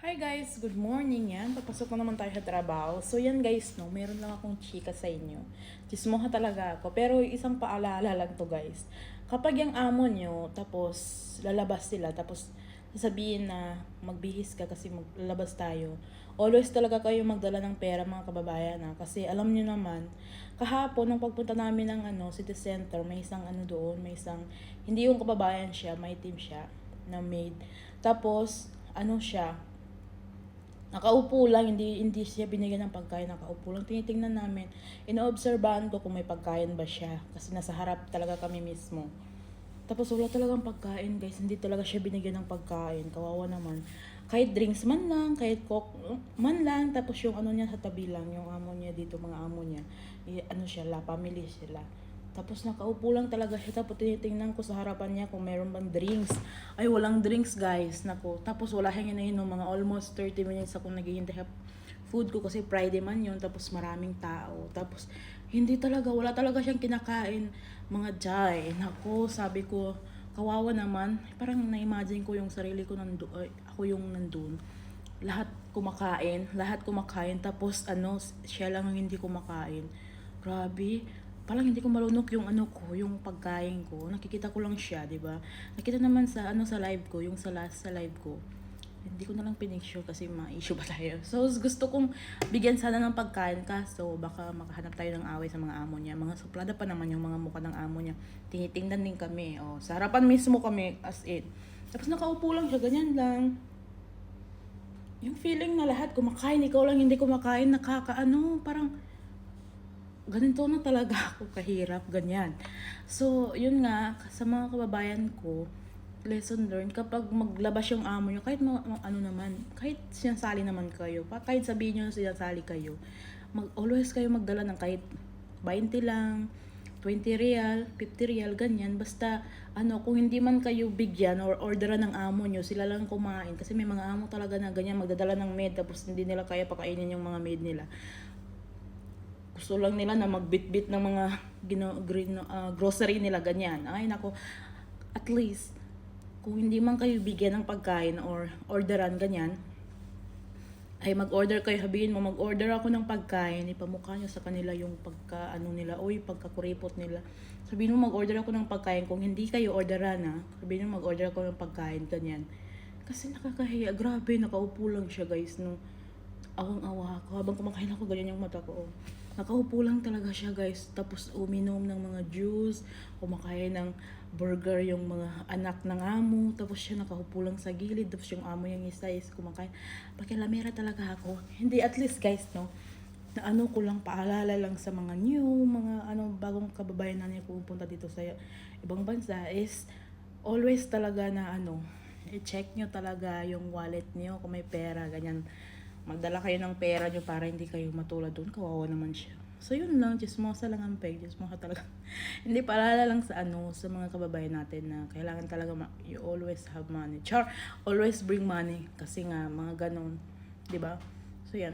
Hi guys, good morning yan. Papasok na naman tayo sa trabaho. So yan guys, no, meron lang akong chika sa inyo. Chismoha talaga ako. Pero isang paalala lang to guys. Kapag yung amo nyo, tapos lalabas sila, tapos sasabihin na magbihis ka kasi maglalabas tayo. Always talaga kayo magdala ng pera mga kababayan na kasi alam nyo naman, kahapon nung pagpunta namin ng ano, city center, may isang ano doon, may isang, hindi yung kababayan siya, may team siya na maid. Tapos, ano siya, Nakaupo lang, hindi, hindi siya binigyan ng pagkain, nakaupo lang. Tinitingnan namin, inoobserbahan ko kung may pagkain ba siya. Kasi nasa harap talaga kami mismo. Tapos wala talagang pagkain guys, hindi talaga siya binigyan ng pagkain. Kawawa naman. Kahit drinks man lang, kahit coke man lang. Tapos yung ano niya sa tabi lang, yung amo niya dito, mga amo niya. Ano siya, la, family sila. Tapos nakaupo lang talaga siya. Tapos tinitingnan ko sa harapan niya kung meron bang drinks. Ay, walang drinks guys. Nako. Tapos wala siyang iniinom. Mga almost 30 minutes ako naghihintay food ko kasi Friday man yun. Tapos maraming tao. Tapos hindi talaga, wala talaga siyang kinakain. Mga jay. Nako, sabi ko, kawawa naman. Parang na-imagine ko yung sarili ko nandoon. Ay, ako yung nandun. Lahat kumakain. Lahat kumakain. Tapos ano, siya lang ang hindi kumakain. Grabe parang hindi ko malunok yung ano ko, yung pagkain ko. Nakikita ko lang siya, 'di ba? Nakita naman sa ano sa live ko, yung sa last sa live ko. Hindi ko na lang pinicture kasi ma-issue pa tayo. So, gusto kong bigyan sana ng pagkain kaso baka makahanap tayo ng away sa mga amo niya. Mga suplada pa naman yung mga mukha ng amo niya. Tinitingnan din kami. Oh, sa harapan mismo kami as in. Tapos nakaupo lang siya, ganyan lang. Yung feeling na lahat kumakain, ikaw lang hindi kumakain, nakakaano, parang ganito na talaga ako kahirap, ganyan. So, yun nga, sa mga kababayan ko, lesson learned, kapag maglabas yung amo nyo, kahit ma- ano naman, kahit sinasali naman kayo, pa- kahit sabihin nyo sinasali kayo, mag, always kayo magdala ng kahit 20 lang, 20 real, 50 real, ganyan. Basta, ano, kung hindi man kayo bigyan or orderan ng amo nyo, sila lang kumain. Kasi may mga amo talaga na ganyan, magdadala ng maid, tapos hindi nila kaya pakainin yung mga maid nila gusto lang nila na magbitbit ng mga gino, green, uh, grocery nila, ganyan. Ay, nako, at least, kung hindi man kayo bigyan ng pagkain or orderan, ganyan, ay mag-order kayo, sabihin mo, mag-order ako ng pagkain, ipamukha nyo sa kanila yung pagka, ano nila, oy, pagkakuripot nila. Sabihin mo, mag-order ako ng pagkain, kung hindi kayo orderan, ha, sabihin mo, mag-order ako ng pagkain, ganyan. Kasi nakakahiya, grabe, nakaupo lang siya, guys, no awang-awa ako. Habang kumakain ako, ganyan yung mata ko. Oh. Nakaupo lang talaga siya, guys. Tapos uminom ng mga juice, kumakain ng burger yung mga anak ng amo. Tapos siya nakaupo lang sa gilid. Tapos yung amo yung isa is kumakain. Pakilamera talaga ako. Hindi, at least, guys, no? na ano ko lang paalala lang sa mga new, mga ano bagong kababayan na niya pupunta dito sa ibang bansa is always talaga na ano, i-check nyo talaga yung wallet niyo kung may pera, ganyan magdala kayo ng pera nyo para hindi kayo matulad doon. Kawawa naman siya. So, yun lang. Chismosa lang ang peg. Chismosa talaga. hindi paalala lang sa ano, sa mga kababayan natin na kailangan talaga ma- you always have money. Char, always bring money. Kasi nga, mga ganon. 'di ba So, yan.